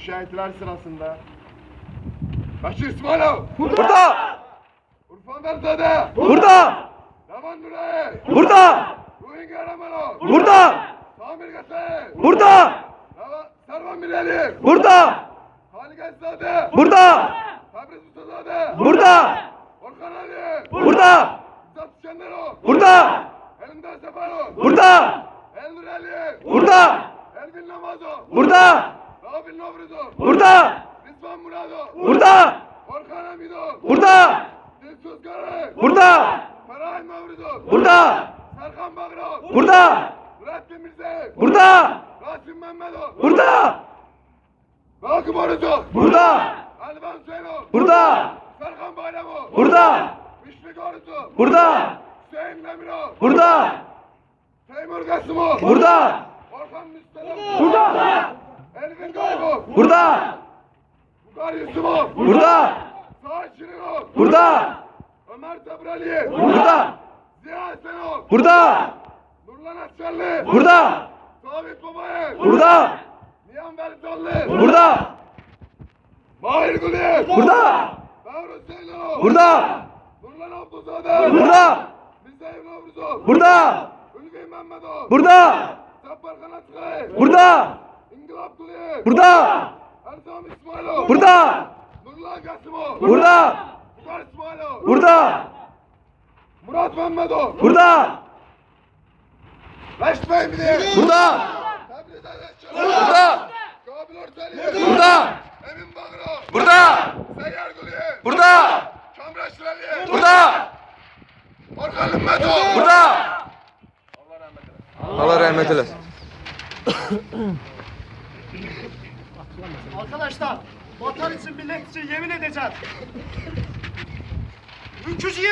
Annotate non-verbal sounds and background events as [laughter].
bu şehitler sırasında Başı İsmailov, Burada! Urfan Berzade, Burada! Davan Nuray, Burada! Ruhin Kahramanov, Burada! Samir Gasay, Burada! Servan Bireli, Burada! Halik Esade, Burada! Tabriz Mustazade, Burada! Orhan Ali, Burada! İzzet Şenderov, Burada! Elimdar Sefarov, Burada! Elnur Ali, Burada! Elvin Namazov, Burada! Novruzov, Burada! Rizvan Muradov, Burada! Orhan Hamidov, Burada! Dilsuz Garay, Burada! Ferahin Mavruzov, Burada! Serkan Bagrov, Burada! Nurettin Mirzayev, Burada! Rasim Mehmedov, Burada! Vakıf Oruzov, Burada! Elvan Hüseyinov, Burada! Serkan Bayramov, Burada! Müşfik Oruzov, Burada! Hüseyin Demirov, Burada! Teymur Kasımov, Burada! Orhan Müstelem, Burada! Elvin Gaybov, Burada! Bukar Yusufov, Burada! Sağ Şirinov, Burada! Ömer Tebraliyev, Burada! Ziya Hasanov, Burada! Nurlan Askerli, Burada! Sabit Babayev, Burada! Nihan Velitonlu, Burada! Mahir Gülüyev, Burada! Mevlüt Zeynov, Burada! Nurlan Abdülzade, Burada! Müzeyir Novruzov, Burada! Ülgü Mehmedov, Burada! Sappar Kanatkay, Burada! Gülüyev, Burada! Erzam İsmailov, Burada! Nurlan Kasımov, Burada! Bukar İsmailov, Burada! Murat Mehmedov, Burada! Reşit Bey Burada! Azeşçi, Burada! Kabil Orteli, Burada! Emin Bagrov, Burada! Seyyar Gülüyev, Burada! Kamraş Veliyev, Burada! Orhan Ümmetov, Burada! Allah rahmet eylesin. [coughs] Arkadaşlar vatan için millet için yemin edeceğim. Ülkücü